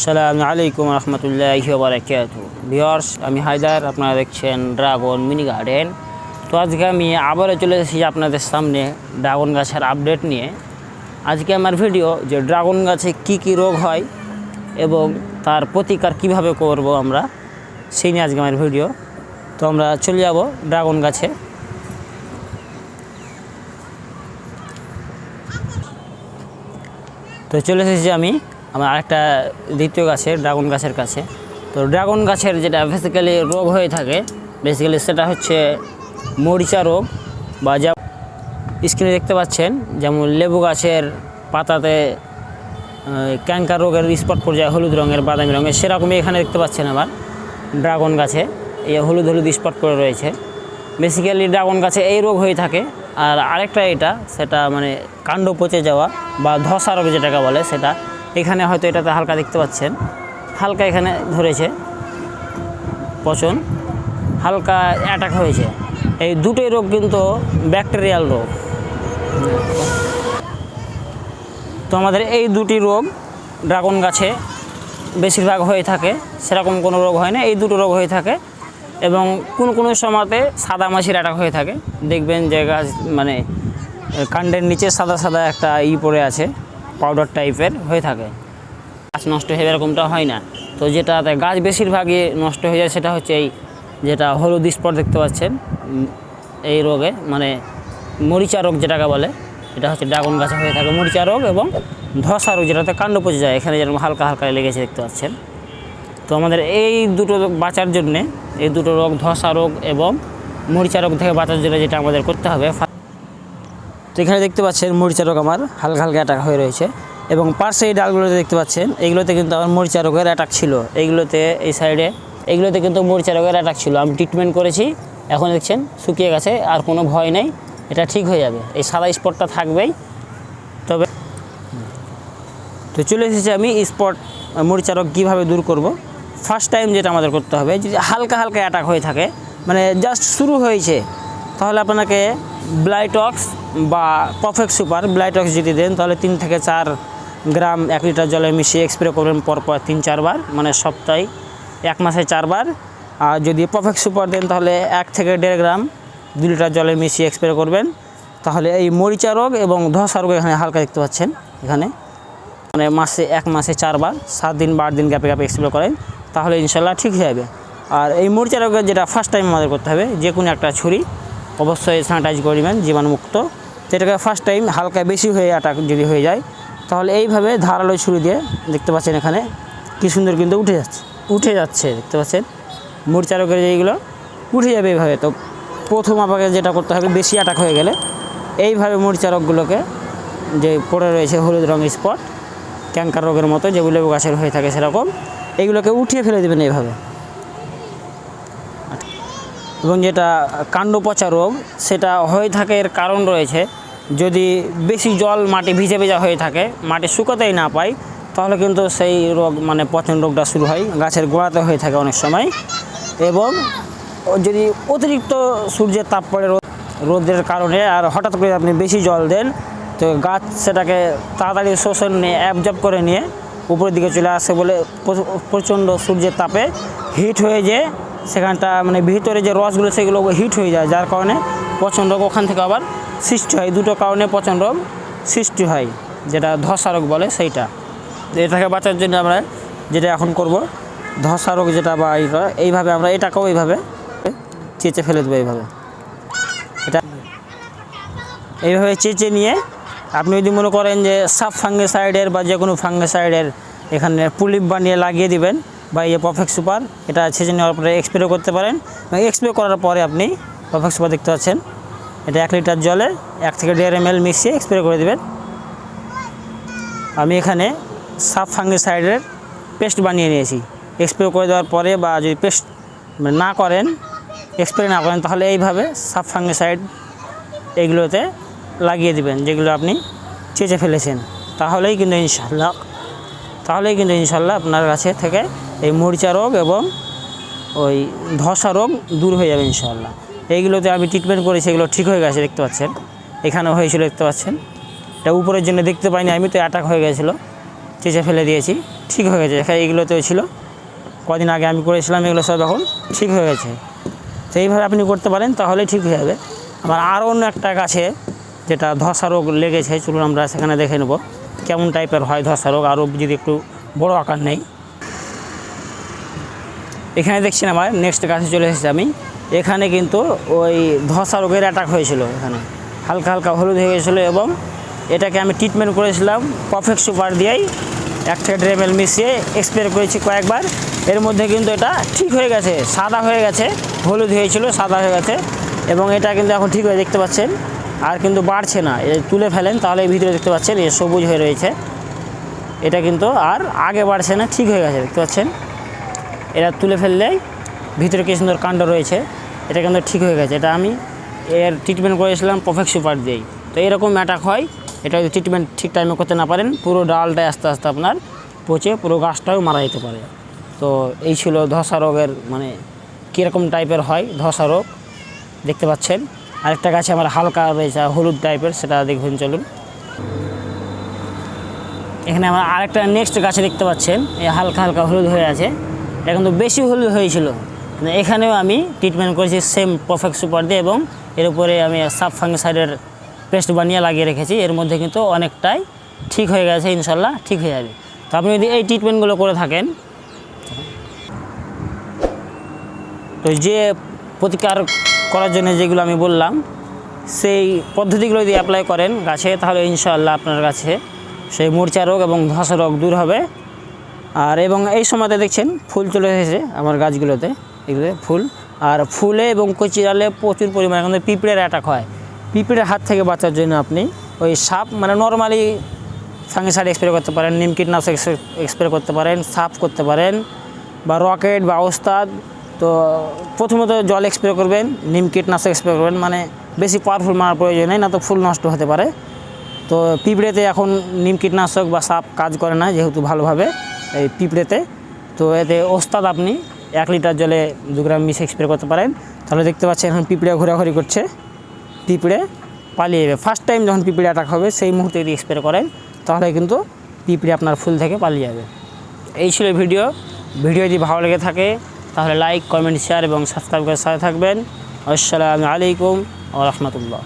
আসসালামু আলাইকুম রহমতুল্লাহ বারাকাত ভিওর্স আমি হায়দার, আপনারা দেখছেন ড্রাগন মিনি গার্ডেন। তো আজকে আমি আবারও চলে এসেছি আপনাদের সামনে ড্রাগন গাছের আপডেট নিয়ে। আজকে আমার ভিডিও যে ড্রাগন গাছে কি কি রোগ হয় এবং তার প্রতিকার কীভাবে করব আমরা, সেই নিয়ে আজকে আমার ভিডিও। তো আমরা চলে যাব ড্রাগন গাছে। তো চলে এসেছি আমি আমার আরেকটা দ্বিতীয় গাছের, ড্রাগন গাছের কাছে। তো ড্রাগন গাছের যেটা বেসিক্যালি রোগ হয়ে থাকে বেসিক্যালি সেটা হচ্ছে মরিচা রোগ বা যা স্ক্রিনে দেখতে পাচ্ছেন, যেমন লেবু গাছের পাতাতে ক্যাঙ্কার রোগের স্পট পর্যায়ে হলুদ রঙের, বাদামি রঙের, সেরকমই এখানে দেখতে পাচ্ছেন আমার ড্রাগন গাছে। এই হলুদ হলুদ স্পট করে রয়েছে। বেসিক্যালি ড্রাগন গাছে এই রোগ হয়ে থাকে। আর আরেকটা এটা, সেটা মানে কাণ্ড পচে যাওয়া বা ধসা রোগ যেটাকে বলে, সেটা এখানে হয়তো এটাতে হালকা দেখতে পাচ্ছেন। হালকা এখানে ধরেছে। পচন। হালকা অ্যাটাক হয়েছে। এই দুটোই রোগ কিন্তু ব্যাকটেরিয়াল রোগ। তো আমাদের এই দুটি রোগ ড্রাগন গাছে বেশিরভাগ হয়ে থাকে। সেরকম কোনো রোগ হয় না। এই দুটো রোগ হয়ে থাকে এবং কোন কোনো সময়তে সাদা মাছির অ্যাটাক হয়ে থাকে। দেখবেন যে গাছ মানে কাণ্ডের নিচে সাদা সাদা একটা ই পড়ে আছে। পাউডার টাইপের হয়ে থাকে। গাছ নষ্ট হয়ে এরকমটা হয় না। তো যেটাতে গাছ বেশিরভাগই নষ্ট হয়ে যায় সেটা হচ্ছে এই যেটা হলুদ স্পট দেখতে পাচ্ছেন এই রোগে মানে মরিচা রোগ যেটাকে বলে, এটা হচ্ছে ড্রাগন গাছে হয়ে থাকে মরিচা রোগ এবং ধসা রোগ যেটাতে কাণ্ড পচে যায়, এখানে যেরকম হালকা হালকা লেগেছে দেখতে পাচ্ছেন। তো আমাদের এই দুটো বাঁচার জন্যে, এই দুটো রোগ ধসা রোগ এবং মরিচা রোগ থেকে বাঁচার জন্য যেটা আমাদের করতে হবে এখানে দেখতে পাচ্ছেন মরিচা রোগ আমার হালকা হালকা অ্যাটাক হয়ে রয়েছে। এবং পার্শ্বে এই ডালগুলোতে দেখতে পাচ্ছেন এইগুলোতে কিন্তু আমার মরিচা রোগের অ্যাটাক ছিল। এইগুলোতে এই সাইডে এইগুলোতে কিন্তু মরিচা রোগের অ্যাটাক ছিল। আমি ট্রিটমেন্ট করেছি, এখন দেখছেন শুকিয়ে গেছে, আর কোনো ভয় নেই, এটা ঠিক হয়ে যাবে। এই সাদা স্পটটা থাকবেই। তবে তো চলে এসেছি আমি স্পট মরিচা রোগ কীভাবে দূর করব? ফার্স্ট টাইম যেটা আমাদের করতে হবে, যদি হালকা হালকা অ্যাটাক হয়ে থাকে মানে জাস্ট শুরু হয়েছে, তাহলে আপনাকে ব্লাইটক্স বা পারফেক্ট সুপার ব্লাইটক্স যদি দেন, তাহলে তিন থেকে চার গ্রাম এক লিটার জলে মিশিয়ে স্প্রে করবেন পরপর তিন, চারবার মানে সপ্তাহে এক মাসে চারবার। আর যদি পারফেক্ট সুপার দেন, তাহলে এক থেকে দেড় গ্রাম দু লিটার জলে মিশিয়ে স্প্রে করবেন। তাহলে এই মরিচা রোগ এবং ধসা রোগ এখানে হালকা দেখতে পাচ্ছেন, এখানে। মানে মাসে এক, মাসে চারবার, সাত দিন বারো দিন গ্যাপে গ্যাপে স্প্রে করেন, তাহলে ইনশাল্লাহ ঠিক হয়ে যাবে। আর এই মরিচা রোগের যেটা ফার্স্ট টাইম আমাদের করতে হবে, যে কোনো একটা ছুরি অবশ্যই স্যানিটাইজ করবেন জীবাণুমুক্ত। তো এটাকে ফার্স্ট টাইম হালকা বেশি হয়ে অ্যাটাক যদি হয়ে যায়, তাহলে এইভাবে ধারালো ছুরি দিয়ে দেখতে পাচ্ছেন এখানে কি সুন্দর কিন্তু উঠে যাচ্ছে। উঠে যাচ্ছে, দেখতে পাচ্ছেন? মরিচা রোগের যেইগুলো উঠে যাবে এইভাবে। তো প্রথম আপনাকে যেটা করতে হবে, বেশি অ্যাটাক হয়ে গেলে এইভাবে মরিচা রোগগুলোকে যে পড়ে রয়েছে হলুদ রঙের স্পট ক্যাঙ্কার রোগের মতো যেগুলো গাছের হয়ে থাকে সেরকম এইগুলোকে উঠিয়ে ফেলে দেবেন এইভাবে। এবং যেটা কাণ্ড পচা রোগ, সেটা হয়ে থাকে এর কারণ রয়েছে। যদি বেশি জল মাটি ভিজে ভেজা হয়ে থাকে, মাটি শুকোতেই না পায়, তাহলে কিন্তু সেই রোগ মানে পচন রোগটা শুরু হয়, গাছের গোড়াতে হয়ে থাকে অনেক সময়। এবং যদি অতিরিক্ত সূর্যের তাপ পড়ে রোদ, রোদের কারণে আর হঠাৎ করে আপনি বেশি জল দেন, তো গাছ সেটাকে তাড়াতাড়ি শোষণ নিয়ে অ্যাবজর্ব করে নিয়ে উপরের দিকে চলে আসে বলে প্র- প্রচণ্ড সূর্যের তাপে হিট হয়ে যেয়ে সেখানটা মানে ভিতরে যে রসগুলো সেগুলো হিট হয়ে যায়, যার কারণে পচন রোগ ওখান থেকে আবার সৃষ্টি হয়। দুটো কারণে পচন রোগ সৃষ্টি হয়, যেটা ধসা রোগ বলে সেইটা। এটাকে বাঁচার জন্য আমরা যেটা এখন করব, ধসা রোগ যেটা বা এইভাবে আমরা এটাকেও এইভাবে চেঁচে ফেলে দেবো এইভাবে। এটা এইভাবে চেঁচে নিয়ে, আপনি যদি মনে করেন যে সাব ফাঙ্গিসাইডের বা যে কোনো ফাঙ্গিসাইডের এখানে পুলিপ বানিয়ে লাগিয়ে দিবেন বা ইয়ে পারফেক্ট সুপার এটা ছেঁচে নেওয়ার পরে এক্সপ্রে করতে পারেন। এক্সপ্রে করার পরে আপনি পারফেক্ট সুপার দেখতে পাচ্ছেন। এটা এক লিটার জলে এক থেকে দেড় এম এল মিশিয়ে স্প্রে করে দেবেন। আমি এখানে সাব ফাঙ্গিসাইডের পেস্ট বানিয়ে নিয়েছি। স্প্রে করে দেওয়ার পরে বা যদি পেস্ট না করেন স্প্রে না করেন, তাহলে এইভাবে সাব ফাঙ্গিসাইড এইগুলোতে লাগিয়ে দিবেন, যেগুলো আপনি চেঁচে ফেলেছেন। তাহলেই কিন্তু ইনশাল্লাহ তাহলেই কিন্তু ইনশাল্লাহ আপনার কাছে থেকে এই মরিচা রোগ এবং ওই ধসা রোগ দূর হয়ে যাবে ইনশাল্লাহ এইগুলোতে আমি ট্রিটমেন্ট করি সেগুলো ঠিক হয়ে গেছে, দেখতে পাচ্ছেন। এখানেও হয়েছিল, দেখতে পাচ্ছেন। এটা উপরের জন্য দেখতে পাইনি আমি, তো অ্যাটাক হয়ে গেছিল। চেঁচে ফেলে দিয়েছি, ঠিক হয়ে গেছে। এখানে এইগুলোতেও ছিল। কদিন আগে আমি করেছিলাম এগুলো সব, এখন ঠিক হয়ে গেছে। তো এইভাবে আপনি করতে পারেন তাহলে ঠিক হয়ে যাবে। আবার আরও অন্য একটা গাছে যেটা ধসা রোগ লেগেছে, চলুন আমরা সেখানে দেখে নেব। কেমন টাইপের হয় ধসা রোগ, আরও যদি একটু বড় আকার নেই। এখানে দেখছি আমার নেক্সট গাছে চলে এসেছি আমি। এখানে কিন্তু ওই ধসা রোগের অ্যাটাক হয়েছিল এখানে। হালকা হালকা হলুদ হয়ে গেছিল এবং এটাকে আমি ট্রিটমেন্ট করেছিলাম পারফেক্ট সুপার দিয়েই। এক থেকে মিশিয়ে এক্সপ্রে করেছি কয়েকবার। এর মধ্যে কিন্তু এটা ঠিক হয়ে গেছে, সাদা হয়ে গেছে, হলুদ হয়েছিল, সাদা হয়ে গেছে এবং এটা কিন্তু এখন ঠিক হয়ে দেখতে পাচ্ছেন। আর কিন্তু বাড়ছে না তুলে ফেলেন তাহলে ভিতরে দেখতে পাচ্ছেন এ সবুজ হয়ে রয়েছে। এটা কিন্তু আর আগে বাড়ছে না, ঠিক হয়ে গেছে, দেখতে পাচ্ছেন। এটা তুলে ফেললেই ভিতরে কি সুন্দর কাণ্ড রয়েছে। এটা কিন্তু ঠিক হয়ে গেছে। এটা আমি এর ট্রিটমেন্ট করেছিলাম পারফেক্ট সুপার দিয়েই। তো এরকম অ্যাটাক হয়, এটা যদি ট্রিটমেন্ট ঠিক টাইমে করতে না পারেন, পুরো ডালটাই আস্তে আস্তে আপনার পচে পুরো গাছটাও মারা যেতে পারে। তো এই ছিল ধসা রোগের মানে কীরকম টাইপের হয় ধসা রোগ, দেখতে পাচ্ছেন। আরেকটা গাছে আমার হালকা রয়েছে হলুদ টাইপের সেটা দেখুন, চলুন। এখানে আমরা আরেকটা নেক্সট গাছে দেখতে পাচ্ছেন, এই হালকা হালকা হলুদ হয়ে আছে। এটা কিন্তু বেশি হলুদ হয়েছিল। এখানেও আমি ট্রিটমেন্ট করেছি সেম পারফেক্ট সুপার দিয়ে এবং এর উপরে আমি সাব ফাঙ্গিসাইডের পেস্ট বানিয়ে লাগিয়ে রেখেছি। এর মধ্যে কিন্তু অনেকটাই ঠিক হয়ে গেছে, ইনশাল্লাহ ঠিক হয়ে যাবে। তো আপনি যদি এই ট্রিটমেন্টগুলো করে থাকেন, তো যে প্রতিকার করার জন্য যেগুলো আমি বললাম, সেই পদ্ধতিগুলো যদি অ্যাপ্লাই করেন গাছে, তাহলে ইনশাআল্লাহ আপনার গাছে সেই মূর্ছা রোগ এবং ধসা রোগ দূর হবে। আর এবং এই সময়তে দেখছেন ফুল চলে এসেছে আমার গাছগুলোতে, এগুলো ফুল। আর ফুলে এবং কচি ডালে প্রচুর পরিমাণে কিন্তু পিঁপড়ের অ্যাটাক হয়। পিঁপড়ের হাত থেকে বাঁচার জন্য আপনি ওই সাপ মানে নর্মালি ফাঙ্গিসাইড স্প্রে করতে পারেন নিম কীটনাশক স্প্রে করতে পারেন সাপ করতে পারেন, বা রকেট বা ওস্তাদ, তো প্রথমত জল স্প্রে করবেন নিম কীটনাশক স্প্রে করবেন মানে বেশি পাওয়ারফুল মারার প্রয়োজন নেই, না তো ফুল নষ্ট হতে পারে। তো পিঁপড়েতে এখন নিম কীটনাশক বা সাপ কাজ করে না, যেহেতু ভালোভাবে। এই পিঁপড়েতে। তো এতে ওস্তাদ আপনি এক লিটার জলে দু গ্রাম মিশে স্প্রে করতে পারেন। তাহলে দেখতে পাচ্ছেন এখন পিঁপড়ে ঘোরাঘুরি করছে। পিঁপড়ে পালিয়ে যাবে ফার্স্ট টাইম যখন পিঁপড়ে অ্যাটাক হবে, সেই মুহূর্তে যদি স্প্রে করেন। তাহলে কিন্তু পিঁপড়ে আপনার ফুল থেকে পালিয়ে যাবে। এই ছিল ভিডিও। ভিডিও যদি ভালো লেগে থাকে, তাহলে লাইক কমেন্ট শেয়ার এবং সাবস্ক্রাইব করে সাথে থাকবেন। আসসালামু আলাইকুম ও রহমতুল্লাহ।